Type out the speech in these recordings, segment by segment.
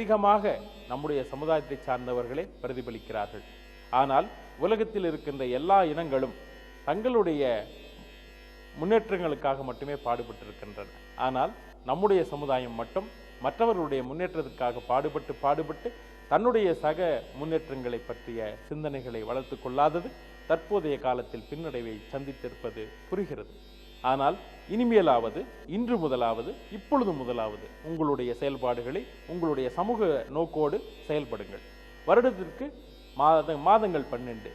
அதிகமாக நம்முடைய சமுதாயத்தை சார்ந்தவர்களே பிரதிபலிக்கிறார்கள். ஆனால் உலகத்தில் இருக்கின்ற எல்லா இனங்களும் தங்களுடைய முன்னேற்றங்களுக்காக மட்டுமே பாடுபட்டிருக்கின்றன. ஆனால் நம்முடைய சமுதாயம் மட்டும் மற்றவர்களுடைய முன்னேற்றத்துக்காக பாடுபட்டு பாடுபட்டு தன்னுடைய சக முன்னேற்றங்களை பற்றிய சிந்தனைகளை வளர்த்து கொள்ளாதது தற்போதைய காலத்தில் பின்னடைவை சந்தித்திருப்பது புரிகிறது. ஆனால் இனிமேலாவது இன்று முதலாவது இப்பொழுது முதலாவது உங்களுடைய செயல்பாடுகளை உங்களுடைய சமூக நோக்கோடு செயல்படுங்கள். வருடத்திற்கு மாத மாதங்கள் பன்னெண்டு.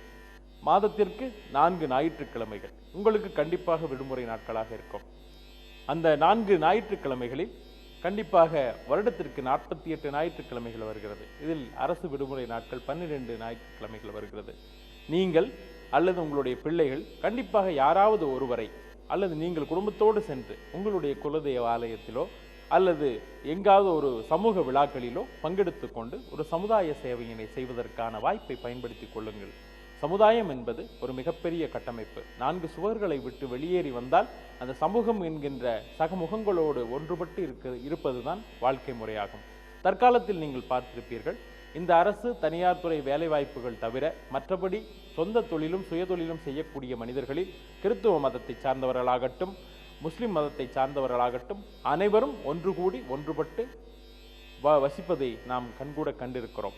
மாதத்திற்கு நான்கு ஞாயிற்றுக்கிழமைகள். உங்களுக்கு கண்டிப்பாக விடுமுறை நாட்களாக இருக்கும். அந்த நான்கு ஞாயிற்றுக்கிழமைகளில் கண்டிப்பாக வருடத்திற்கு நாற்பத்தி எட்டு ஞாயிற்றுக்கிழமைகள் வருகிறது. இதில் அரசு விடுமுறை நாட்கள் பன்னிரெண்டு ஞாயிற்றுக்கிழமைகள் வருகிறது. நீங்கள் அல்லது உங்களுடைய பிள்ளைகள் கண்டிப்பாக யாராவது ஒருவரை அல்லது நீங்கள் குடும்பத்தோடு சென்று உங்களுடைய குலதெய்வ ஆலயத்திலோ அல்லது எங்காவது ஒரு சமூக விழாக்களிலோ பங்கெடுத்து கொண்டு ஒரு சமுதாய சேவையினை செய்வதற்கான வாய்ப்பை பயன்படுத்தி கொள்ளுங்கள். சமுதாயம் என்பது ஒரு மிகப்பெரிய கட்டமைப்பு. நான்கு சுவர்களை விட்டு வெளியேறி வந்தால் அந்த சமூகம் என்கின்ற சகமுகங்களோடு ஒன்றுபட்டு இருக்க இருப்பதுதான் வாழ்க்கை முறையாகும். தற்காலத்தில் நீங்கள் பார்த்திருப்பீர்கள் இந்த அரசு தனியார் துறை வேலைவாய்ப்புகள் தவிர மற்றபடி சொந்த தொழிலும் சுயதொழிலும் செய்யக்கூடிய மனிதர்களில் கிறித்துவ மதத்தை சார்ந்தவர்களாகட்டும் முஸ்லிம் மதத்தை சார்ந்தவர்களாகட்டும் அனைவரும் ஒன்று கூடி ஒன்றுபட்டு வ வசிப்பதை நாம் கண்கூட கண்டிருக்கிறோம்.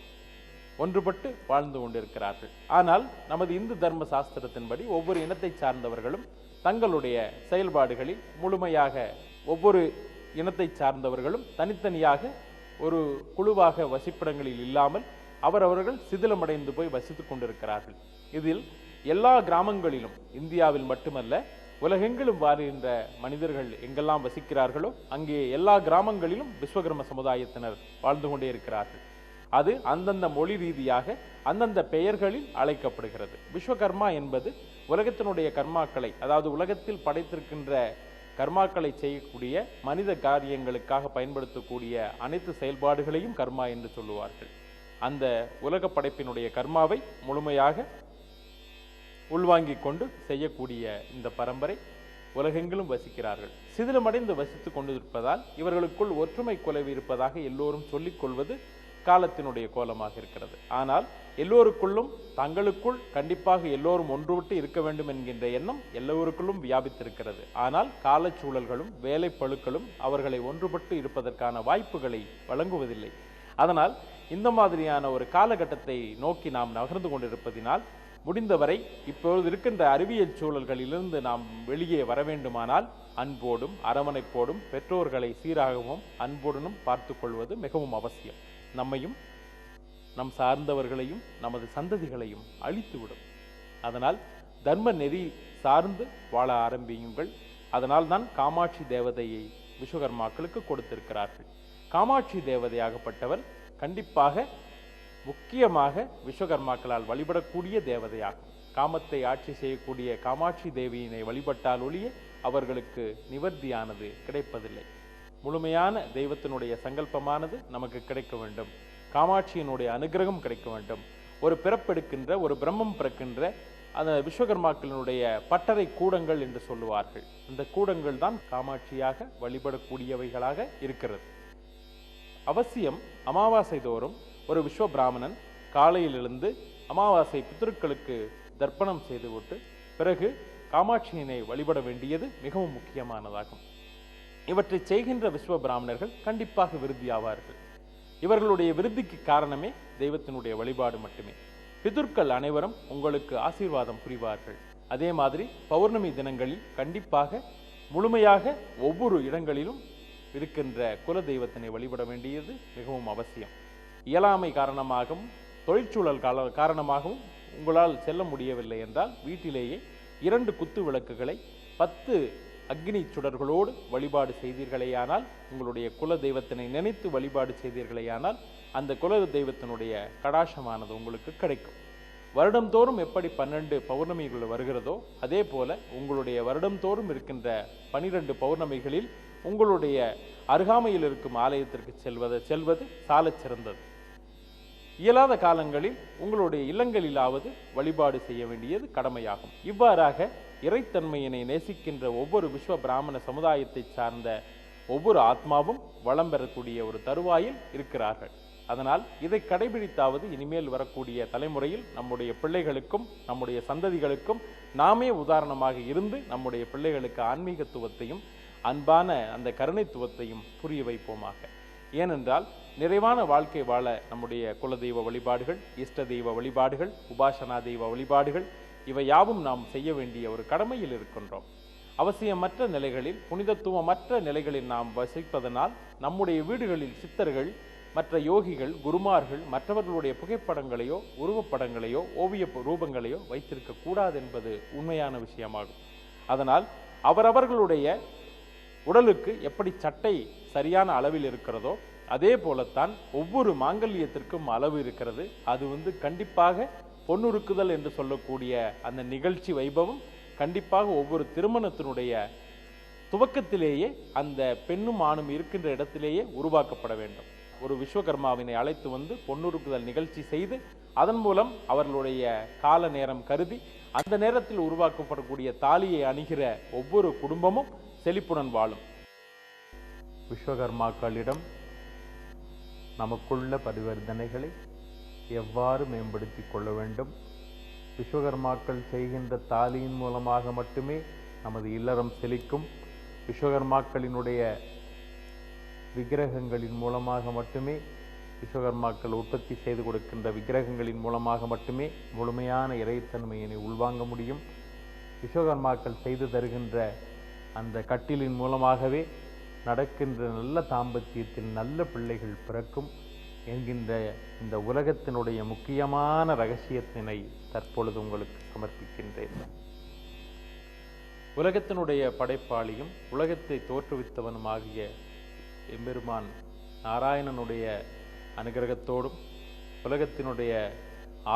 ஒன்றுபட்டு வாழ்ந்து கொண்டிருக்கிறார்கள். ஆனால் நமது இந்து தர்ம சாஸ்திரத்தின்படி ஒவ்வொரு இனத்தை சார்ந்தவர்களும் தங்களுடைய செயல்பாடுகளில் முழுமையாக ஒவ்வொரு இனத்தை சார்ந்தவர்களும் தனித்தனியாக ஒரு குழுவாக வசிப்பிடங்களில் இல்லாமல் அவரவர்கள் சிதிலமடைந்து போய் வசித்துக் கொண்டிருக்கிறார்கள். இதில் எல்லா கிராமங்களிலும் இந்தியாவில் மட்டுமல்ல உலகெங்கிலும் வாழ்கின்ற மனிதர்கள் எங்கெல்லாம் வசிக்கிறார்களோ அங்கே எல்லா கிராமங்களிலும் விஸ்வகர்ம சமுதாயத்தினர் வாழ்ந்து கொண்டே இருக்கிறார்கள். அது அந்தந்த மொழி ரீதியாக அந்தந்த பெயர்களில் அழைக்கப்படுகிறது. விஸ்வகர்மா என்பது உலகத்தினுடைய கர்மாக்களை அதாவது உலகத்தில் படைத்திருக்கின்ற கர்மாக்களை செய்யக்கூடிய மனித காரியங்களுக்காக பயன்படுத்தக்கூடிய அனைத்து செயல்பாடுகளையும் கர்மா என்று சொல்லுவார்கள். அந்த உலக படைப்பினுடைய கர்மாவை முழுமையாக உள்வாங்கிக் கொண்டு செய்யக்கூடிய இந்த பரம்பரை உலகெங்கிலும் வசிக்கிறார்கள். சிதிலமடைந்து வசித்துக் கொண்டிருப்பதால் இவர்களுக்குள் ஒற்றுமை குலைவு இருப்பதாக எல்லோரும் சொல்லிக் கொள்வது காலத்தினுடைய கோலமாக இருக்கிறது. ஆனால் எல்லோருக்குள்ளும் தங்களுக்குள் கண்டிப்பாக எல்லோரும் ஒன்றுவிட்டு இருக்க வேண்டும் என்கின்ற எண்ணம் எல்லோருக்குள்ளும் வியாபித்திருக்கிறது. ஆனால் காலச்சூழல்களும் வேலை பழுக்களும் அவர்களை ஒன்றுபட்டு இருப்பதற்கான வாய்ப்புகளை வழங்குவதில்லை. அதனால் இந்த மாதிரியான ஒரு காலகட்டத்தை நோக்கி நாம் நகர்ந்து கொண்டிருப்பதினால் முடிந்தவரை இப்பொழுது இருக்கின்ற அறிவியல் சூழல்களிலிருந்து நாம் வெளியே வர வேண்டுமானால் அன்போடும் அரவணைப்போடும் பெற்றோர்களை சீராகவும் அன்புடனும் பார்த்து கொள்வது மிகவும் அவசியம். நம்மையும் நம் சார்ந்தவர்களையும் நமது சந்ததிகளையும் அழித்துவிடும். அதனால் தர்ம நெறி சார்ந்து வாழ ஆரம்பியுங்கள். அதனால் தான் காமாட்சி தேவதையை விஸ்வகர்மாக்களுக்கு கொடுத்திருக்கிறார்கள். காமாட்சி தேவதையாகப்பட்டவர் கண்டிப்பாக முக்கியமாக விஸ்வகர்மாக்களால் வழிபடக்கூடிய தேவதையாகும். காமத்தை ஆட்சி செய்யக்கூடிய காமாட்சி தேவியினை வழிபட்டால் ஒழிய அவர்களுக்கு நிவர்த்தியானது கிடைப்பதில்லை. முழுமையான தெய்வத்தினுடைய சங்கல்பமானது நமக்கு கிடைக்க வேண்டும். காமாட்சியினுடைய அனுகிரகம் கிடைக்க வேண்டும். ஒரு பிறப்பெடுக்கின்ற ஒரு பிரம்மம் பிறக்கின்ற அந்த விஸ்வகர்மாக்களினுடைய பட்டறை கூடங்கள் என்று சொல்லுவார்கள். இந்த கூடங்கள் தான் காமாட்சியாக வழிபடக்கூடியவைகளாக இருக்கிறது. அவசியம் அமாவாசை தோறும் ஒரு விஸ்வ பிராமணன் காலையில் எழுந்து அமாவாசை பித்திருக்களுக்கு தர்ப்பணம் செய்துவிட்டு பிறகு காமாட்சியினை வழிபட வேண்டியது மிகவும் முக்கியமானதாகும். இவற்றை செய்கின்ற விஸ்வ பிராமணர்கள் கண்டிப்பாக விருத்தியாவார்கள் இவர்களுடைய விருத்திக்கு காரணமே தெய்வத்தினுடைய வழிபாடு மட்டுமே. பிதுர்கள் அனைவரும் உங்களுக்கு ஆசீர்வாதம் புரிவார்கள். அதே மாதிரி பௌர்ணமி தினங்களில் கண்டிப்பாக முழுமையாக ஒவ்வொரு இடங்களிலும் இருக்கின்ற குல தெய்வத்தினை வழிபட வேண்டியது மிகவும் அவசியம். இயலாமை காரணமாகவும் தொழிற்சூழல் கால காரணமாகவும் உங்களால் செல்ல முடியவில்லை என்றால் வீட்டிலேயே இரண்டு குத்து விளக்குகளை பத்து அக்னி சுடர்களோடு வழிபாடு செய்தீர்களேயானால் உங்களுடைய குல தெய்வத்தினை நினைத்து வழிபாடு செய்தீர்களேயானால் அந்த குல தெய்வத்தினுடைய கடாசமானது உங்களுக்கு கிடைக்கும். வருடம்தோறும் எப்படி பன்னெண்டு பௌர்ணமிகள் வருகிறதோ அதே போல உங்களுடைய வருடம்தோறும் இருக்கின்ற பனிரெண்டு பௌர்ணமிகளில் உங்களுடைய அருகாமையில் இருக்கும் ஆலயத்திற்கு செல்வது செல்வது சாலச் சிறந்தது. இயலாத காலங்களில் உங்களுடைய இல்லங்களிலாவது வழிபாடு செய்ய வேண்டியது கடமையாகும். இவ்வாறாக இறைத்தன்மையினை நேசிக்கின்ற ஒவ்வொரு விஸ்வ பிராமண சமுதாயத்தை சார்ந்த ஒவ்வொரு ஆத்மாவும் வளம் பெறக்கூடிய ஒரு தருவாயில் இருக்கிறார்கள். அதனால் இதை கடைபிடித்தாவது இனிமேல் வரக்கூடிய தலைமுறையில் நம்முடைய பிள்ளைகளுக்கும் நம்முடைய சந்ததிகளுக்கும் நாமே உதாரணமாக இருந்து நம்முடைய பிள்ளைகளுக்கு ஆன்மீகத்துவத்தையும் அன்பான அந்த கருணைத்துவத்தையும் புரிய வைப்போமாக. ஏனென்றால் நிறைவான வாழ்க்கை வாழ நம்முடைய குலதெய்வ வழிபாடுகள் இஷ்ட தெய்வ வழிபாடுகள் உபாசனா தெய்வ வழிபாடுகள் இவை யாவும் நாம் செய்ய வேண்டிய ஒரு கடமையில் இருக்கின்றோம். அவசியமற்ற நிலைகளில் புனிதத்துவமற்ற நிலைகளில் நாம் வசிப்பதனால் நம்முடைய வீடுகளில் சித்தர்கள் மற்ற யோகிகள் குருமார்கள் மற்றவர்களுடைய புகைப்படங்களையோ உருவப்படங்களையோ ஓவிய ரூபங்களையோ வைத்திருக்க கூடாது என்பது உண்மையான விஷயமாகும். அதனால் அவரவர்களுடைய உடலுக்கு எப்படி சட்டை சரியான அளவில் இருக்கிறதோ அதே போலத்தான் ஒவ்வொரு மாங்கல்யத்திற்கும் அளவு இருக்கிறது. அது வந்து கண்டிப்பாக பொன்னுருக்குதல் என்று சொல்லக்கூடிய அந்த நிகழ்ச்சி வைபவம் கண்டிப்பாக ஒவ்வொரு திருமணத்தினுடைய துவக்கத்திலேயே அந்த பெண்ணும் ஆணும் இருக்கின்ற இடத்திலேயே உருவாக்கப்பட வேண்டும். ஒரு விஸ்வகர்மாவினை அழைத்து வந்து பொன்னுருக்குதல் நிகழ்ச்சி செய்து அதன் மூலம் அவர்களுடைய கால நேரம் கருதி அந்த நேரத்தில் உருவாக்கப்படக்கூடிய தாலியை அணிகிற ஒவ்வொரு குடும்பமும் செழிப்புடன் வாழும். விஸ்வகர்மாக்களிடம் நமக்குள்ள பரிவர்த்தனைகளை எவ்வாறு மேம்படுத்தி கொள்ள வேண்டும்? விஸ்வகர்மாக்கள் செய்கின்ற தாலியின் மூலமாக மட்டுமே நமது இல்லறம் செழிக்கும். விஸ்வகர்மாக்களினுடைய விக்கிரகங்களின் மூலமாக மட்டுமே விஸ்வகர்மாக்கள் உற்பத்தி செய்து கொடுக்கின்ற விக்கிரகங்களின் மூலமாக மட்டுமே முழுமையான இறைத்தன்மையினை உள்வாங்க முடியும். விஸ்வகர்மாக்கள் செய்து தருகின்ற அந்த கட்டிலின் மூலமாகவே நடக்கின்ற நல்ல தாம்பத்தியத்தில் நல்ல பிள்ளைகள் பிறக்கும் என்கின்ற இந்த உலகத்தினுடைய முக்கியமான ரகசியத்தினை தற்பொழுது உங்களுக்கு சமர்ப்பிக்கின்றேன். உலகத்தினுடைய படைப்பாளியும் உலகத்தை தோற்றுவித்தவனுமாகிய எம்பெருமான் நாராயணனுடைய அனுகிரகத்தோடும் உலகத்தினுடைய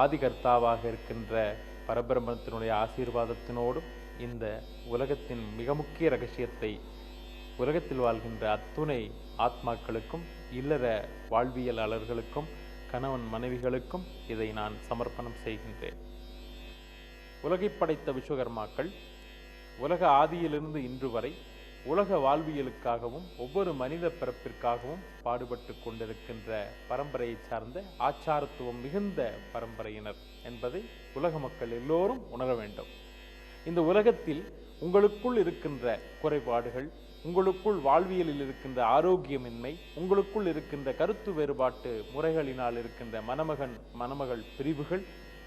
ஆதிகர்த்தாவாக இருக்கின்ற பரபிரம்மத்தினுடைய ஆசீர்வாதத்தினோடும் இந்த உலகத்தின் மிக முக்கிய ரகசியத்தை உலகத்தில் வாழ்கின்ற அத்துணை ஆத்மாக்களுக்கும் இல்லற வாழ்வியலாளர்களுக்கும் கணவன் மனைவிகளுக்கும் இதை நான் சமர்ப்பணம் செய்கின்றேன். உலகை படைத்த விஸ்வகர்மாக்கள் உலக ஆதியிலிருந்து இன்று வரை உலக வாழ்வியலுக்காகவும் ஒவ்வொரு மனித பிறப்பிற்காகவும் பாடுபட்டு கொண்டிருக்கின்ற பரம்பரையை சார்ந்த ஆச்சாரத்துவம் மிகுந்த பரம்பரையினர் என்பதை உலக மக்கள் எல்லோரும் உணர வேண்டும். இந்த உலகத்தில் உங்களுக்குள் இருக்கின்ற குறைபாடுகள் உங்களுக்குள் வாழ்வியலில் இருக்கின்ற ஆரோக்கியமின்மை உங்களுக்குள் இருக்கின்ற கருத்து வேறுபாட்டு முறைகளினால் இருக்கின்ற மணமகன் மணமகள் பிரிவுகள்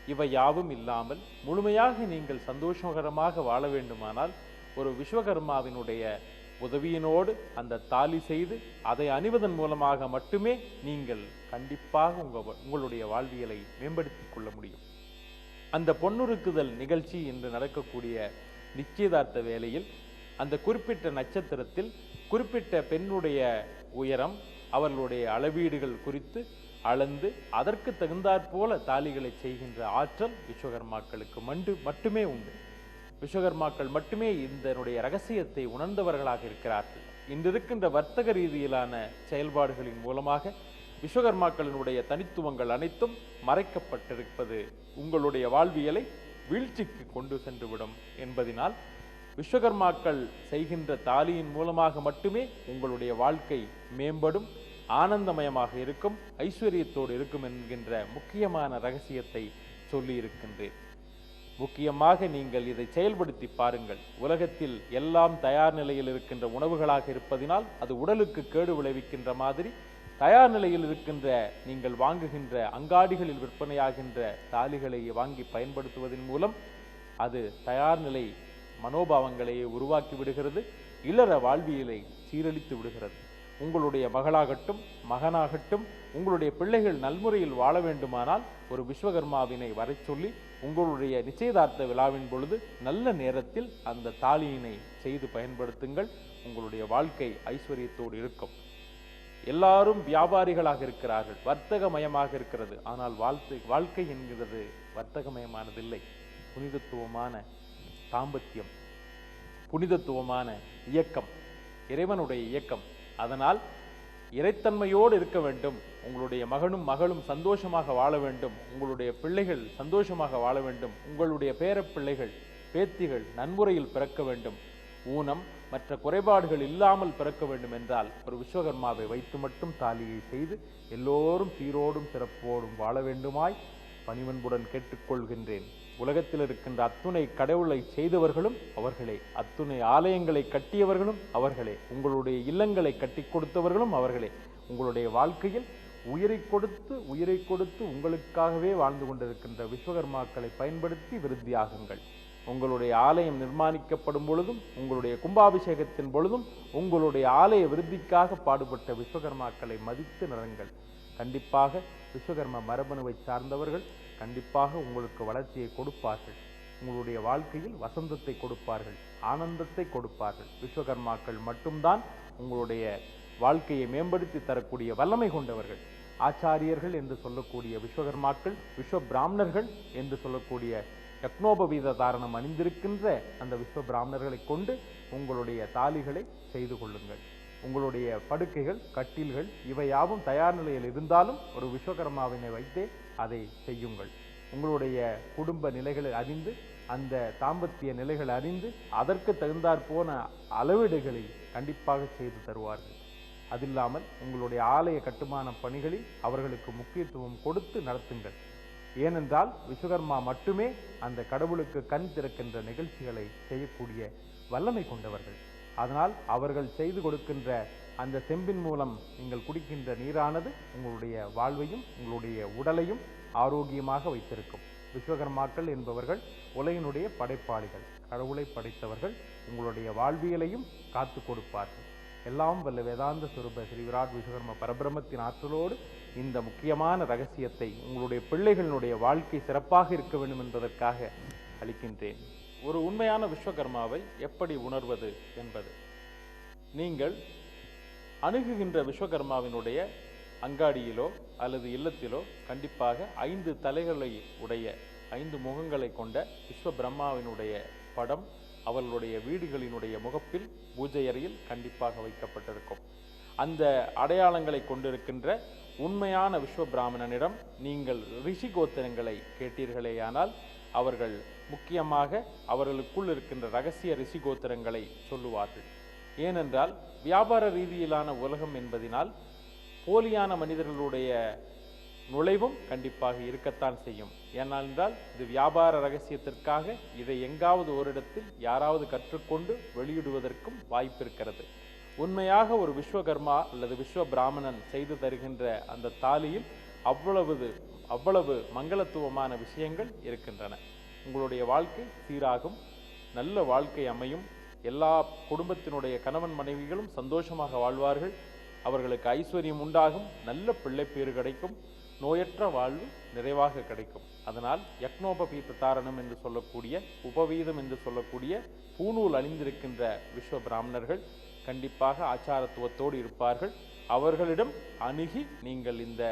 இவை யாவும் இல்லாமல் முழுமையாக நீங்கள் சந்தோஷகரமாக வாழ வேண்டுமானால் ஒரு விஸ்வகர்மாவினுடைய உதவியினோடு அந்த தாலி செய்து அதை அணிவதன் மூலமாக மட்டுமே நீங்கள் கண்டிப்பாக உங்க உங்களுடைய வாழ்வியலை மேம்படுத்தி கொள்ள முடியும். அந்த பொன்னுருக்குதல் நிகழ்ச்சி இன்று நடக்கக்கூடிய நிச்சயதார்த்த வேளையில் அந்த குறிப்பிட்ட நட்சத்திரத்தில் குறிப்பிட்ட பெண்ணுடைய உயரம் அவர்களுடைய அளவீடுகள் குறித்து அளந்து அதற்கு தகுந்தாற்போல தாலிகளை செய்கின்ற ஆற்றல் விஸ்வகர்மாக்களுக்கு மண்டு மட்டுமே உண்டு. விஸ்வகர்மாக்கள் மட்டுமே இதனுடைய ரகசியத்தை உணர்ந்தவர்களாக இருக்கிறார்கள். இன்று இருக்கின்ற வர்த்தக ரீதியிலான செயல்பாடுகளின் மூலமாக விஸ்வகர்மாக்களினுடைய தனித்துவங்கள் அனைத்தும் மறைக்கப்பட்டிருப்பது உங்களுடைய வாழ்வியலை வீழ்ச்சிக்கு கொண்டு சென்றுவிடும் என்பதினால் விஸ்வகர்மாக்கள் செய்கின்ற தாலியின் மூலமாக மட்டுமே உங்களுடைய வாழ்க்கை மேம்படும் ஆனந்தமயமாக இருக்கும் ஐஸ்வர்யத்தோடு இருக்கும் என்கின்ற முக்கியமான ரகசியத்தை சொல்லி இருக்கின்றேன் முக்கியமாக நீங்கள் இதை செயல்படுத்தி பாருங்கள். உலகத்தில் எல்லாம் தயார் நிலையில் இருக்கின்ற உணவுகளாக இருப்பதினால் அது உடலுக்கு கேடு விளைவிக்கின்ற மாதிரி தயார் நிலையில் இருக்கின்ற நீங்கள் வாங்குகின்ற அங்காடிகளில் விற்பனையாகின்ற தாலிகளை வாங்கி பயன்படுத்துவதன் மூலம் அது தயார் நிலை மனோபாவங்களை உருவாக்கி விடுகிறது இல்லற வாழ்வியலை சீரழித்து விடுகிறது. உங்களுடைய மகளாகட்டும் மகனாகட்டும் உங்களுடைய பிள்ளைகள் நல்முறையில் வாழ வேண்டுமானால் ஒரு விஸ்வகர்மாவினை வரச் சொல்லி உங்களுடைய நிச்சயதார்த்த விழாவின் பொழுது நல்ல நேரத்தில் அந்த தாலியினை செய்து பயன்படுத்துங்கள். உங்களுடைய வாழ்க்கை ஐஸ்வர்யத்தோடு இருக்கும். எல்லாரும் வியாபாரிகளாக இருக்கிறார்கள் வர்த்தகமயமாக இருக்கிறது. ஆனால் வாழ்த்து வாழ்க்கை என்கிறது வர்த்தகமயமானதில்லை. புனிதத்துவமான தாம்பத்தியம் புனிதத்துவமான இயக்கம் இறைவனுடைய இயக்கம். அதனால் இறைத்தன்மையோடு இருக்க வேண்டும். உங்களுடைய மகனும் மகளும் சந்தோஷமாக வாழ வேண்டும். உங்களுடைய பிள்ளைகள் சந்தோஷமாக வாழ வேண்டும். உங்களுடைய பேரப் பிள்ளைகள் பேத்திகள் நன்முறையில் பிறக்க வேண்டும். ஊனம் மற்ற குறைபாடுகள் இல்லாமல் பிறக்க வேண்டும் என்றால் ஒரு விஸ்வகர்மாவை வைத்து மட்டும் தாலியை செய்து எல்லோரும் சீரோடும் சிறப்போடும் வாழ வேண்டுமாய் பணிவன்புடன் கேட்டுக்கொள்கின்றேன். உலகத்தில் இருக்கின்ற அத்துணை கடவுளை செய்தவர்களும் அவர்களே. அத்துணை ஆலயங்களை கட்டியவர்களும் அவர்களே. உங்களுடைய இல்லங்களை கட்டி கொடுத்தவர்களும் அவர்களே. உங்களுடைய வாழ்க்கையில் உயிரை கொடுத்து உயிரை கொடுத்து உங்களுக்காகவே வாழ்ந்து கொண்டிருக்கின்ற விஸ்வகர்மாக்களை பயன்படுத்தி விருத்தியாகுங்கள். உங்களுடைய ஆலயம் நிர்மாணிக்கப்படும் பொழுதும் உங்களுடைய கும்பாபிஷேகத்தின் பொழுதும் உங்களுடைய ஆலய விருத்திக்காக பாடுபட்ட விஸ்வகர்மாக்களை மதித்து நிறங்கள் கண்டிப்பாக விஸ்வகர்ம மரபணுவை சார்ந்தவர்கள் கண்டிப்பாக உங்களுக்கு வளர்ச்சியை கொடுப்பார்கள். உங்களுடைய வாழ்க்கையில் வசந்தத்தை கொடுப்பார்கள் ஆனந்தத்தை கொடுப்பார்கள். விஸ்வகர்மாக்கள் மட்டும்தான் உங்களுடைய வாழ்க்கையை மேம்படுத்தி தரக்கூடிய வல்லமை கொண்டவர்கள். ஆச்சாரியர்கள் என்று சொல்லக்கூடிய விஸ்வகர்மாக்கள் விஸ்வ பிராமணர்கள் என்று சொல்லக்கூடிய யக்னோபவீத தாரணம் அணிந்திருக்கின்ற அந்த விஸ்வ பிராமணர்களை கொண்டு உங்களுடைய தாலிகளை செய்து கொள்ளுங்கள். உங்களுடைய படுக்கைகள் கட்டில்கள் இவையாவும் தயார் நிலையில் இருந்தாலும் ஒரு விஸ்வகர்மாவினை வைத்தே அதை செய்யுங்கள். உங்களுடைய குடும்ப நிலைகளை அறிந்து அந்த தாம்பத்திய நிலைகளை அறிந்து அதற்கு தகுந்தாற் போன அளவீடுகளை கண்டிப்பாக செய்து தருவார்கள். அதில்லாமல் உங்களுடைய ஆலய கட்டுமான பணிகளில் அவர்களுக்கு முக்கியத்துவம் கொடுத்து நடத்துங்கள். ஏனென்றால் விஸ்வகர்மா மட்டுமே அந்த கடவுளுக்கு கண் திறக்கின்ற நிகழ்ச்சிகளை செய்யக்கூடிய வல்லமை கொண்டவர்கள். அதனால் அவர்கள் செய்து கொடுக்கின்ற அந்த செம்பின் மூலம் நீங்கள் குடிக்கின்ற நீரானது உங்களுடைய வாழ்வையும் உங்களுடைய உடலையும் ஆரோக்கியமாக வைத்திருக்கும். விஸ்வகர்மாக்கள் என்பவர்கள் உலகினுடைய படைப்பாளிகள். கடவுளை படைத்தவர்கள் உங்களுடைய வாழ்வியலையும் காத்து கொடுப்பார்கள். எல்லாம் வல்ல வேதாந்த சுரூப ஸ்ரீ விராட் விஸ்வகர்ம பரபிரமத்தின் ஆற்றலோடு இந்த முக்கியமான ரகசியத்தை உங்களுடைய பிள்ளைகளினுடைய வாழ்க்கை சிறப்பாக இருக்க வேண்டும் என்பதற்காக அளிக்கின்றேன். ஒரு உண்மையான விஸ்வகர்மாவை எப்படி உணர்வது என்பது. நீங்கள் அணுகுகின்ற விஸ்வகர்மாவினுடைய அங்காடியிலோ அல்லது இல்லத்திலோ கண்டிப்பாக ஐந்து தலைகளை உடைய ஐந்து முகங்களை கொண்ட விஸ்வ பிரம்மாவினுடைய படம் அவர்களுடைய வீடுகளினுடைய முகப்பில் பூஜை அறையில் கண்டிப்பாக வைக்கப்பட்டிருக்கும். அந்த அடையாளங்களை கொண்டிருக்கின்ற உண்மையான விஸ்வ பிராமணனிடம் நீங்கள் ரிஷி கோத்திரங்களை கேட்டீர்களேயானால் அவர்கள் முக்கியமாக அவர்களுக்குள் இருக்கின்ற ரகசிய ரிஷி கோத்திரங்களை சொல்லுவார்கள். ஏனென்றால் வியாபார ரீதியிலான உலகம் என்பதினால் போலியான மனிதர்களுடைய நுழைவும் கண்டிப்பாக இருக்கத்தான் செய்யும். ஏனென்றால் இது வியாபார ரகசியத்திற்காக இதை எங்காவது ஓரிடத்தில் யாராவது கற்றுக்கொண்டு வெளியிடுவதற்கும் வாய்ப்பு இருக்கிறது. உண்மையாக ஒரு விஸ்வகர்மா அல்லது விஸ்வ பிராமணன் செய்து தருகின்ற அந்த தாலியில் அவ்வளவு அவ்வளவு மங்களத்துவமான விஷயங்கள் இருக்கின்றன. உங்களுடைய வாழ்க்கை சீராகும் நல்ல வாழ்க்கை அமையும் எல்லா குடும்பத்தினுடைய கணவன் மனைவிகளும் சந்தோஷமாக வாழ்வார்கள். அவர்களுக்கு ஐஸ்வர்யம் உண்டாகும். நல்ல பிள்ளைப்பேறு கிடைக்கும். நோயற்ற வாழ்வு நிறைவாக கிடைக்கும். அதனால் யக்னோபபீத்த தாரணம் என்று சொல்லக்கூடிய உபவீதம் என்று சொல்லக்கூடிய பூநூல் அணிந்திருக்கின்ற விஸ்வ பிராமணர்கள் கண்டிப்பாக ஆச்சாரத்துவத்தோடு இருப்பார்கள். அவர்களிடம் அணுகி நீங்கள் இந்த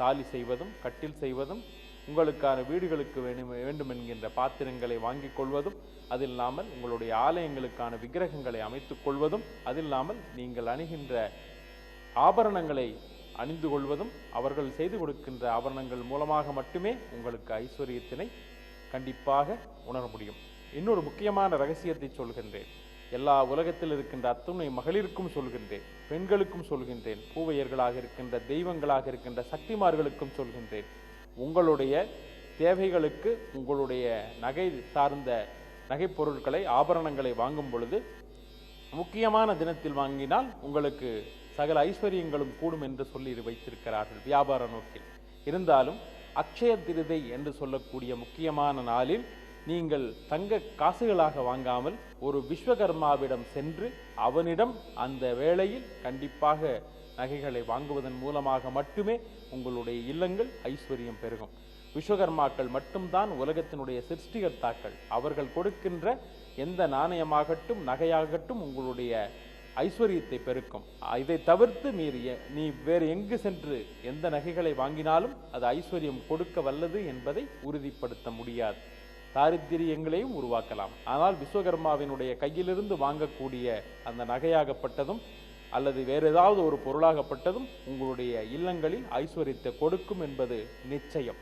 தாலி செய்வதும் கட்டில் செய்வதும் உங்களுக்கான வீடுகளுக்கு வேண்டும் வேண்டும் என்கின்ற பாத்திரங்களை வாங்கிக் கொள்வதும் அதில்லாமல் உங்களுடைய ஆலயங்களுக்கான விக்கிரகங்களை அமைத்துக் கொள்வதும் அதில்லாமல் நீங்கள் அணுகின்ற ஆபரணங்களை அணிந்து கொள்வதும் அவர்கள் செய்து கொடுக்கின்ற ஆபரணங்கள் மூலமாக மட்டுமே உங்களுக்கு ஐஸ்வர்யத்தினை கண்டிப்பாக உணர முடியும். இன்னொரு முக்கியமான ரகசியத்தை சொல்கின்றேன். எல்லா உலகத்தில் இருக்கின்ற அத்துணை மகளிருக்கும் சொல்கின்றேன். பெண்களுக்கும் சொல்கின்றேன். பூவையர்களாக இருக்கின்ற தெய்வங்களாக இருக்கின்ற சக்திமார்களுக்கும் சொல்கின்றேன். உங்களுடைய தேவைகளுக்கு உங்களுடைய நகை சார்ந்த நகைப்பொருட்களை ஆபரணங்களை வாங்கும் பொழுது முக்கியமான தினத்தில் வாங்கினால் உங்களுக்கு சகல ஐஸ்வர்யங்களும் கூடும் என்று சொல்லி வைத்திருக்கிறார்கள் வியாபார நோக்கில். இருந்தாலும் அக்ஷய திருதை என்று சொல்லக்கூடிய முக்கியமான நாளில் நீங்கள் தங்க காசுகளாக வாங்காமல் ஒரு விஸ்வகர்மாவிடம் சென்று அவனிடம் அந்த வேளையில் கண்டிப்பாக நகைகளை வாங்குவதன் மூலமாக மட்டுமே உங்களுடைய இல்லங்கள் ஐஸ்வர்யம் பெருகும். விஸ்வகர்மாக்கள் மட்டும்தான் உலகத்தினுடைய சிருஷ்டிகர்த்தாக்கள். அவர்கள் கொடுக்கின்ற எந்த நாணயமாகட்டும் நகையாகட்டும் உங்களுடைய ஐஸ்வர்யத்தை பெருக்கும். இதை தவிர்த்து மீறி நீ வேறு எங்கு சென்று எந்த நகைகளை வாங்கினாலும் அது ஐஸ்வர்யம் கொடுக்க வல்லது என்பதை உறுதிப்படுத்த முடியாது. தாரித்திரியங்களையும் உருவாக்கலாம். ஆனால் விஸ்வகர்மாவினுடைய கையிலிருந்து வாங்கக்கூடிய அந்த நகையாகப்பட்டதும் அல்லது வேறு ஏதாவது ஒரு பொருளாகப்பட்டதும் உங்களுடைய இல்லங்களில் ஐஸ்வர்யத்தை கொடுக்கும் என்பது நிச்சயம்.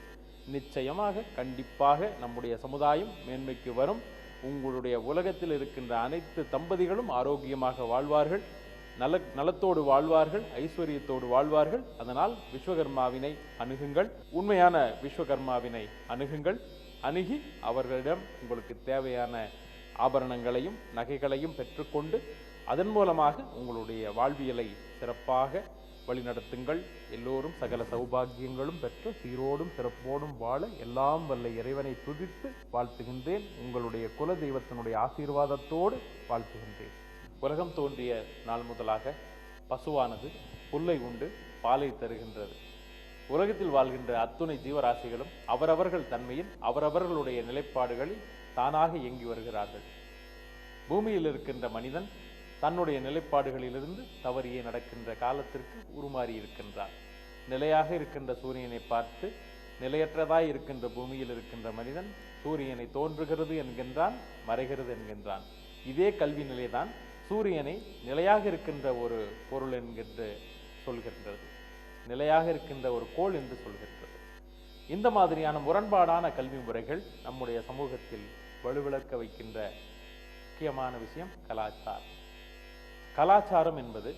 நிச்சயமாக கண்டிப்பாக நம்முடைய சமுதாயம் மேன்மைக்கு வரும். உங்களுடைய உலகத்தில் இருக்கின்ற அனைத்து தம்பதிகளும் ஆரோக்கியமாக வாழ்வார்கள். நல நலத்தோடு வாழ்வார்கள் ஐஸ்வர்யத்தோடு வாழ்வார்கள். அதனால் விஸ்வகர்மாவினை அணுகுங்கள். உண்மையான விஸ்வகர்மாவினை அணுகுங்கள். அணுகி அவர்களிடம் உங்களுக்கு தேவையான ஆபரணங்களையும் நகைகளையும் பெற்றுக்கொண்டு அதன் மூலமாக உங்களுடைய வாழ்வியலை சிறப்பாக வழிநடத்துங்கள். எல்லோரும் சகல சௌபாகியங்களும் பெற்று சீரோடும் சிறப்போடும் வாழ எல்லாம் வல்ல இறைவனை துதித்து வாழ்த்துகின்றேன். உங்களுடைய குல தெய்வத்தினுடைய ஆசீர்வாதத்தோடு வாழ்த்துகின்றேன். உலகம் தோன்றிய நாள் முதலாக பசுவானது புல்லை உண்டு பாலை தருகின்றது. உலகத்தில் வாழ்கின்ற அத்துணை ஜீவராசிகளும் அவரவர்கள் தன்மையில் அவரவர்களுடைய நிலைப்பாடுகளில் தானாக இயங்கி வருகிறார்கள். பூமியில் இருக்கின்ற மனிதன் தன்னுடைய நிலைப்பாடுகளிலிருந்து தவறியே நடக்கின்ற காலத்திற்கு உருமாறி இருக்கின்றான் நிலையாக இருக்கின்ற சூரியனை பார்த்து நிலையற்றதாய் இருக்கின்ற பூமியில் இருக்கின்ற மனிதன் சூரியனை தோன்றுகிறது என்கின்றான் மறைகிறது என்கின்றான். இதே கல்வி நிலைதான் சூரியனை நிலையாக இருக்கின்ற ஒரு பொருள் என்கின்ற சொல்கின்றது. நிலையாக இருக்கின்ற ஒரு கோள் என்று சொல்கின்றது. இந்த மாதிரியான முரண்பாடான கல்வி முறைகள் நம்முடைய சமூகத்தில் வலுவிளக்க வைக்கின்ற முக்கியமான விஷயம் கலாச்சாரம். கலாச்சாரம் என்பது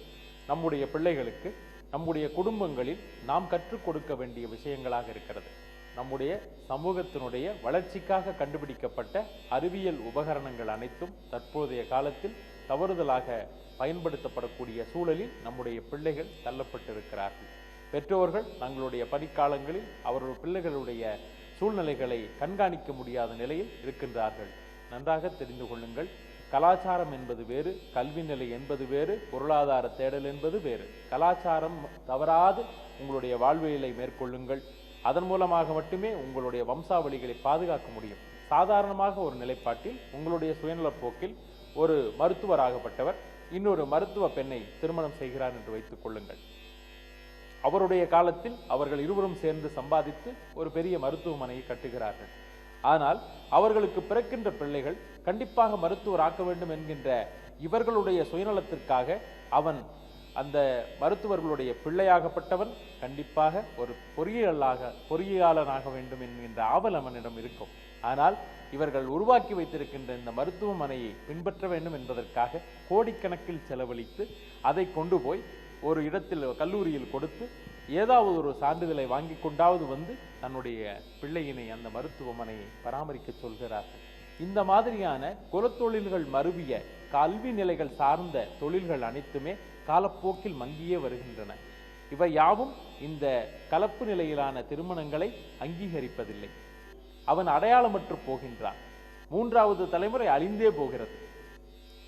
நம்முடைய பிள்ளைகளுக்கு நம்முடைய குடும்பங்களில் நாம் கற்றுக் கொடுக்க வேண்டிய விஷயங்களாக இருக்கிறது. நம்முடைய சமூகத்தினுடைய வளர்ச்சிக்காக கண்டுபிடிக்கப்பட்ட அறிவியல் உபகரணங்கள் அனைத்தும் தற்போதைய காலத்தில் தவறுதலாக பயன்படுத்தப்படக்கூடிய சூழலில் நம்முடைய பிள்ளைகள் தள்ளப்பட்டிருக்கிறார்கள். பெற்றோர்கள் தங்களுடைய பணிக்காலங்களில் அவர்கள் பிள்ளைகளுடைய சூழ்நிலைகளை கண்காணிக்க முடியாத நிலையில் இருக்கின்றார்கள். நன்றாக தெரிந்து கொள்ளுங்கள். கலாச்சாரம் என்பது வேறு கல்வி நிலை என்பது வேறு பொருளாதார தேடல் என்பது வேறு. கலாச்சாரம் தவறாது உங்களுடைய வாழ்வியலை மேற்கொள்ளுங்கள். அதன் மூலமாக மட்டுமே உங்களுடைய வம்சாவளிகளை பாதுகாக்க முடியும். சாதாரணமாக ஒரு நிலைப்பாட்டில் உங்களுடைய சுயநலப் போக்கில் ஒரு மருத்துவராகப்பட்டவர் இன்னொரு மருத்துவ பெண்ணை திருமணம் செய்கிறார் என்று வைத்துக் கொள்ளுங்கள். அவருடைய காலத்தில் அவர்கள் இருவரும் சேர்ந்து சம்பாதித்து ஒரு பெரிய மருத்துவமனையை கட்டுகிறார்கள். ஆனால் அவர்களுக்கு பிறக்கின்ற பிள்ளைகள் கண்டிப்பாக மருத்துவர் ஆக்க வேண்டும் என்கின்ற இவர்களுடைய சுயநலத்திற்காக அவன் அந்த மருத்துவர்களுடைய பிள்ளையாகப்பட்டவன் கண்டிப்பாக ஒரு பொறியியலாக பொறியியலாளனாக வேண்டும் என்கின்ற ஆவல் அவனிடம் இருக்கும். ஆனால் இவர்கள் உருவாக்கி வைத்திருக்கின்ற இந்த மருத்துவமனையை பின்பற்ற வேண்டும் என்பதற்காக கோடிக்கணக்கில் செலவழித்து அதை கொண்டு போய் ஒரு இடத்தில் கல்லூரியில் கொடுத்து ஏதாவது ஒரு சான்றிதழை வாங்கி கொண்டாவது வந்து தன்னுடைய பிள்ளையினை அந்த மருத்துவமனை பராமரிக்க சொல்கிறார்கள் இந்த மாதிரியான குலத்தொழில்கள் மருவிய கல்வி நிலைகள் சார்ந்த தொழில்கள் அனைத்துமே காலப்போக்கில் மங்கியே வருகின்றன. இவை யாவும் இந்த கலப்பு நிலையிலான திருமணங்களை அங்கீகரிப்பதில்லை. அவன் அடையாளமற்று போகின்றான். மூன்றாவது தலைமுறை அழிந்தே போகிறது.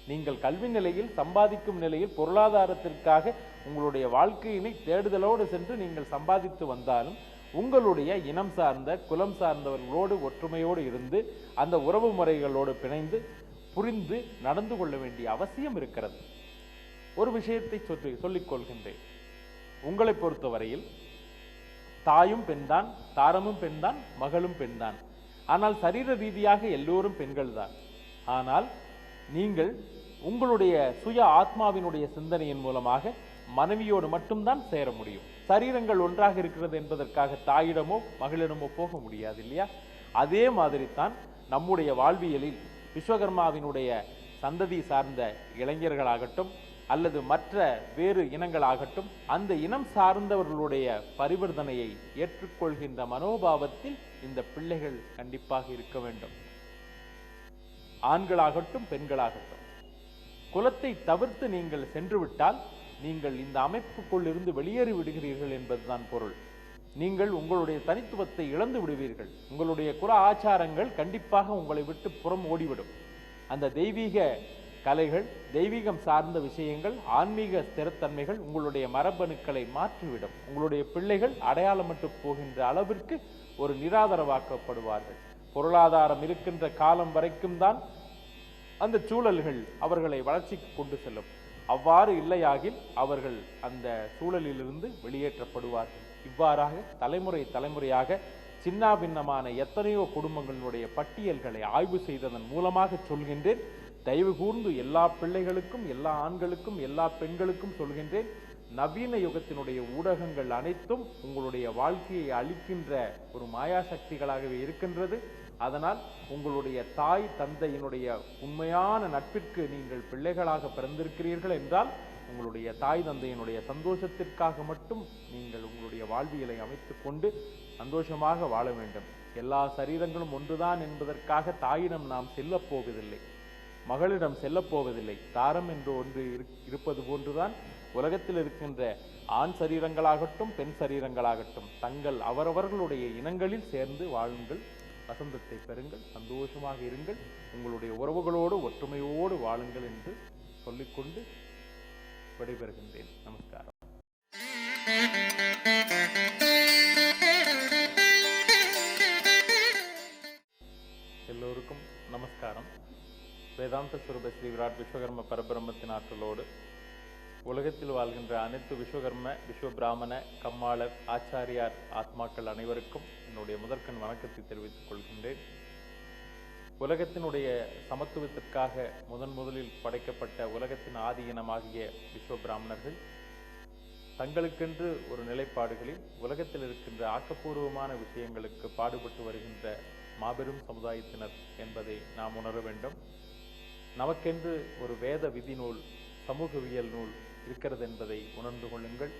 நீங்கள் கல்வி நிலையில் சம்பாதிக்கும் நிலையில் பொருளாதாரத்திற்காக உங்களுடைய வாழ்க்கையினை தேடுதலோடு சென்று நீங்கள் சம்பாதித்து வந்தாலும் உங்களுடைய இனம் சார்ந்த குலம் சார்ந்தவர்களோடு ஒற்றுமையோடு இருந்து அந்த உறவு முறைகளோடு பிணைந்து புரிந்து நடந்து கொள்ள வேண்டிய அவசியம் இருக்கிறது. ஒரு விஷயத்தை சொல்லி சொல்லிக் கொள்கின்றேன். உங்களை பொறுத்தவரையில் தாயும் பெண்தான் தாரமும் பெண்தான் மகளும் பெண்தான். ஆனால் சரீர ரீதியாக எல்லோரும் பெண்கள்தான். ஆனால் நீங்கள் உங்களுடைய சுய ஆத்மாவினுடைய சிந்தனையின் மூலமாக மனைவியோடு மட்டும்தான் சேர முடியும். சரீரங்கள் ஒன்றாக இருக்கிறது என்பதற்காக தாயிடமோ மகளிடமோ போக முடியாது இல்லையா? அதே மாதிரி தான் நம்முடைய வாழ்வியலில் விஸ்வகர்மாவினுடைய சந்ததி சார்ந்த இளைஞர்களாகட்டும் அல்லது மற்ற வேறு இனங்களாகட்டும் அந்த இனம் சார்ந்தவர்களுடைய பரிவர்த்தனையை ஏற்றுக்கொள்கின்ற மனோபாவத்தில் இந்த பிள்ளைகள் கண்டிப்பாக இருக்க வேண்டும். ஆண்களாகட்டும் பெண்களாகட்டும். குலத்தை தவிர்த்து நீங்கள் சென்றுவிட்டால் நீங்கள் இந்த அமைப்புக்குள் இருந்து வெளியேறி விடுகிறீர்கள் என்பதுதான் பொருள். நீங்கள் உங்களுடைய தனித்துவத்தை இழந்து விடுவீர்கள். உங்களுடைய குல ஆச்சாரங்கள் கண்டிப்பாக உங்களை விட்டு புறம் ஓடிவிடும். அந்த தெய்வீக கலைகள் தெய்வீகம் சார்ந்த விஷயங்கள் ஆன்மீக ஸ்திரத்தன்மைகள் உங்களுடைய மரபணுக்களை மாற்றிவிடும். உங்களுடைய பிள்ளைகள் அடையாளமிட்டு போகின்ற அளவிற்கு ஒரு நிராதரவாக்கப்படுவார்கள். பொருளாதாரம் இருக்கின்ற காலம் வரைக்கும் தான் அந்த சூழல்கள் அவர்களை வளர்ச்சிக்கு கொண்டு செல்லும். அவ்வாறு இல்லையாகில் அவர்கள் அந்த சூழலிலிருந்து வெளியேற்றப்படுவார்கள் இவ்வாறாக தலைமுறை தலைமுறையாக சின்னாபின்னமான எத்தனையோ குடும்பங்களினுடைய பட்டியல்களை ஆய்வு செய்ததன் மூலமாக சொல்கின்றேன். தயவு கூர்ந்து எல்லா பிள்ளைகளுக்கும் எல்லா ஆண்களுக்கும் எல்லா பெண்களுக்கும் சொல்கின்றேன். நவீன யுகத்தினுடைய ஊடகங்கள் அனைத்தும் உங்களுடைய வாழ்க்கையை அளிக்கின்ற ஒரு மாயாசக்திகளாகவே இருக்கின்றது. அதனால் உங்களுடைய தாய் தந்தையினுடைய உண்மையான நட்பிற்கு நீங்கள் பிள்ளைகளாக பிறந்திருக்கிறீர்கள் என்றால் உங்களுடைய தாய் தந்தையினுடைய சந்தோஷத்திற்காக மட்டும் நீங்கள் உங்களுடைய வாழ்வியலை அமைத்து கொண்டு சந்தோஷமாக வாழ வேண்டும். எல்லா சரீரங்களும் ஒன்றுதான் என்பதற்காக தாயிடம் நாம் செல்லப் போவதில்லை. மகளிடம் செல்லப் போவதில்லை. தாரம் என்று ஒன்று இருப்பது போன்றுதான் உலகத்தில் இருக்கின்ற ஆண் சரீரங்களாகட்டும் பெண் சரீரங்களாகட்டும் தங்கள் அவரவர்களுடைய இனங்களில் சேர்ந்து வாழுங்கள். வசந்தத்தை பெறுங்கள் சந்தோஷமாக இருங்கள் உங்களுடைய உறவுகளோடு ஒற்றுமையோடு வாழுங்கள் என்று சொல்லிக்கொண்டு விடைபெறுகின்றேன். நமஸ்காரம். எல்லோருக்கும் நமஸ்காரம். வேதாந்த சுரூப ஸ்ரீ விராட் விஸ்வகர்ம பரபிரம்மத்தின் ஆற்றலோடு உலகத்தில் வாழ்கின்ற அனைத்து விஸ்வகர்ம விஸ்வபிராமண கம்மாளர் ஆச்சாரியார் ஆத்மாக்கள் அனைவருக்கும் என்னுடைய முதற்கண் வணக்கத்தை தெரிவித்துக் கொள்கின்றேன். உலகத்தினுடைய சமத்துவத்திற்காக முதன் முதலில் படைக்கப்பட்ட உலகத்தின் ஆதி இனமாகிய விஸ்வபிராமணர்கள் தங்களுக்கென்று ஒரு நிலைப்பாடுகளில் உலகத்தில் இருக்கின்ற ஆக்கப்பூர்வமான விஷயங்களுக்கு பாடுபட்டு வருகின்ற மாபெரும் சமுதாயத்தினர் என்பதை நாம் உணர வேண்டும். நமக்கென்று ஒரு வேத விதி நூல் சமூகவியல் நூல் இருக்கிறது என்பதை உணர்ந்து கொள்ளுங்கள்.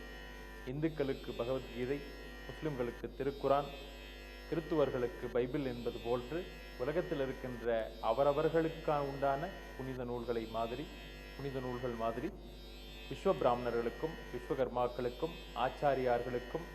இந்துக்களுக்கு பகவத்கீதை முஸ்லிம்களுக்கு திருக்குரான் கிறித்துவர்களுக்கு பைபிள் என்பது போன்று உலகத்தில் இருக்கின்ற அவரவர்களுக்கான உண்டான புனித நூல்களை மாதிரி புனித நூல்கள் மாதிரி விஸ்வ பிராமணர்களுக்கும் விஸ்வகர்மாக்களுக்கும் ஆச்சாரியார்களுக்கும்